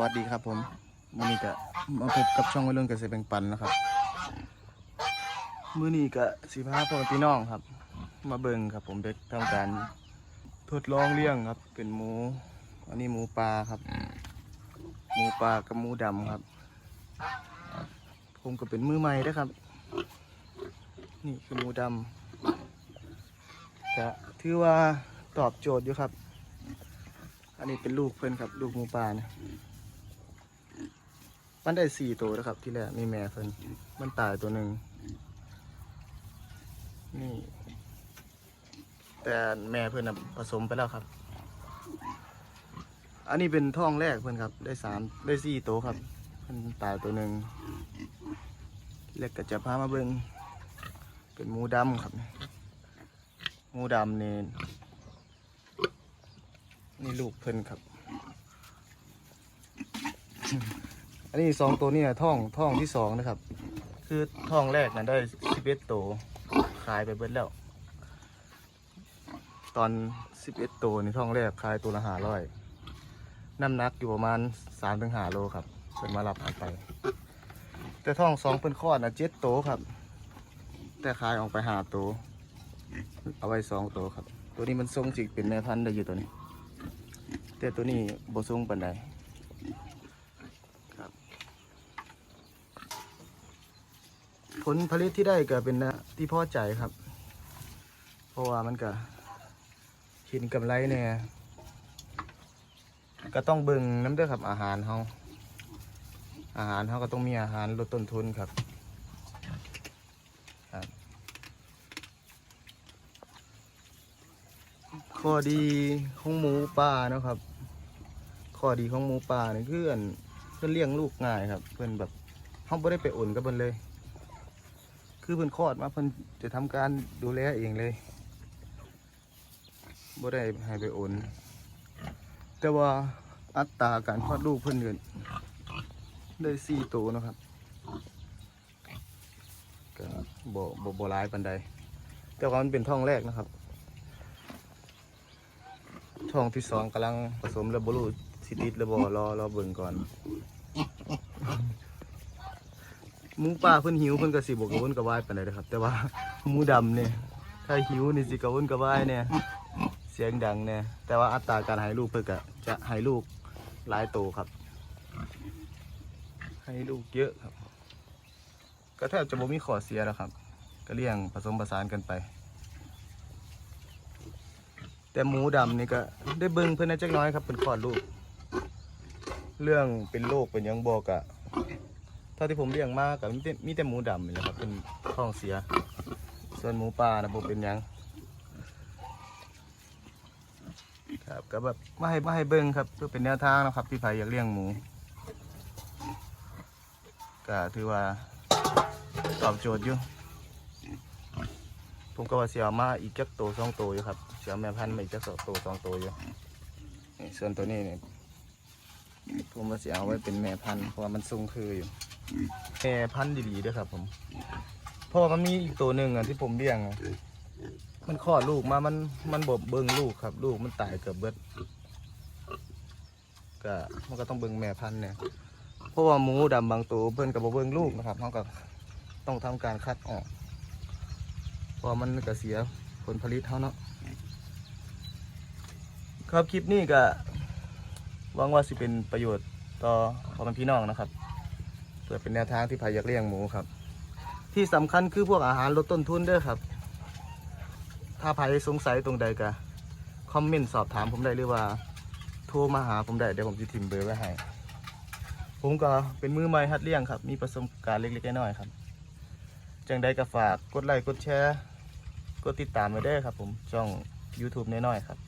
วัสดีครับผมมื้อนี้ก็มาพบกับช่องวัยรุ่นเกษตรแบ่งปันนะครับมื้อนี้ก็สิพาพ่อพี่น้องครับ มาเบิ่งครับ ผมได้ทำการทดลองเลี้ยงครับ เป็นหมู อันนี้หมูปลาครับ หมูปลากับหมูดำครับ ผมก็เป็นมือใหม่เด้อครับ นี่คือหมูดำก็ถือว่าตอบโจทย์อยู่ครับ อันนี้เป็นลูกเพื่อนครับ ลูกหมูป่าเนี่ย มันได้สี่ตัวนะครับ ที่แรกมีแม่เพิ่นมันตายตัวหนึ่งนี่ แต่แม่เพื่อนนะผสมไปแล้วครับ อันนี้เป็นท้องแรกเพื่อนครับ ได้สามได้สี่ตัวครับ เพื่นตายตัวหนึ่งเล็กก็จะพามาเบิงเป็นหมูดำครับหมูดำเนี่นี่ลูกเพิ่นครับ อันนี้สองตัวนี่นะท่องท่องที่สองนะครับ คือท่องแรกนะได้สิบเอ็ดตัวขายไปเบิดแล้ว ตอนสิบเอ็ดตัวในท่องแรกขายตัวละห้าร้อยน้ำหนักอยู่ประมาณสามถึงห้าโลครับเป็นมารับเอาไป แต่ท่องสองเป็นข้อนะเจ็ดตัวครับ แต่ขายออกไปห้าตัวเอาไว้สองตัวครับ ตัวนี้มันทรงจิกเป็นแม่พันธุ์ได้อยู่ตัวนี้ แต่ตัวนี้บสูงปานใดครับ ผลผลิตที่ได้ก็เป็นนะที่พอใจครับ เพราะว่ามันก็ขินกำไรเนี่ยก็ต้องเบิ่งน้ำเด้อครับอาหารเขาอาหารเขาก็ต้องมีอาหารลดต้นทุนครับข้อดีของหมูป่านะครับ ข้อดีของหมูป่านี่คืออันเพื่อนเลี้ยงลูกง่ายครับ เพื่อนแบบเขาไม่ได้ไปอุ่นกับเพื่อนเลย คือเพื่อนคลอดมาเพื่อนจะทำการดูแลเองเลยไม่ได้ให้ไปโอน แต่ว่าอัตราการคลอดลูกเพื่อนเกินได้สี่ตัวนะครับก็บ่บ่บ่ร้ายปันใดแต่ว่ามันเป็นท้องแรกนะครับช่องที่สองกำลังผสมแล้วบรูสิติดแล้วบรอรอเบิ่งก่อน หมูป่าเพิ่นหิวเพิ่นก็สิบกกระวนกระวายปานใดนะครับ แต่ว่าหมูดำเนี่ยถ้าหิวนี่สิกระวนกระวายเนี่ยเสียงดังเนี่ยแต่ว่าอัตราการให้ลูกเพิ่นก็จะให้ลูกหลายโตครับให้ลูกเยอะครับ ก็แทบจะบ่มีขอเสียแล้วครับ ก็เลี้ยงผสมผสานกันไป แต่หมูดำนี่ก็ได้เบิ่งเพื่นนะจักน้อยครับเป็นคลอดลูก เรื่องเป็นโรคเป็นยังบอกอะ เท่าที่ผมเลี้ยงมากับมีแต่มีแต่หมูดำนี่แหละครับเป็นท้องเสีย ส่วนหมูป่านะผมเป็นหยัง ครับก็แบบมาให้มาให้เบิ่งครับเพื่อเป็นแนวทางนะครับที่ใครอยากเลี้ยงหมูก็ถือว่าตอบโจทย์อยู่ ผมก็ว่าเสียมาอีกจักโตวสองโตวอยู่ครับเสียแม่พันธุ์มาอีกจักโตวสองโตวอยู่นี่ส่วนตัวนี้เนี่ยผมว่าเสียเอาไว้เป็นแม่พันธุ์เพราะว่ามันทรงคืออยู่ แม่พันธุ์ดีๆด้วยครับ ผมเพราะว่ามันมีอีกตัวหนึ่งอะที่ผมเลี้ยงอะมันคลอดลูกมา มันมันบบเบิ้งลูกครับ ลูกมันตายเกือบเบิดก็มันก็ต้องเบิ้งแม่พันธุ์เนี่ย เพราะว่าหมูดำบางตัวเพิ่นกับเบิ้งลูกนะครับเขาก็ต้องทำการคัดออกเพอมันก็เสียผลผลิตเท่าเนาะครับคลิปนี้ก็หวังว่าสิเป็นประโยชน์ต่อพ่อแม่พี่น้องนะครับ เพื่อเป็นแนวทางที่ใครอยากเลี้ยงหมูครับ ที่สำคัญคือพวกอาหารลดต้นทุนด้อครับ ถ้าใครสงสัยตรงใดก็คอมเมนต์สอบถามผมได้หรือว่า โทรมาหาผมได้เดี๋ยวผมจะทิมเบอร์ไว้ให้ผมก็เป็นมือใหม่หัดเลี้ยงครับ มีประสบการณ์เล็กๆน้อยๆครับ จังใดก็ฝากกดไลค์กดแชร์ กดติดตามไว้เด้ครับ ผมช่อง YouTube น้อยๆครับ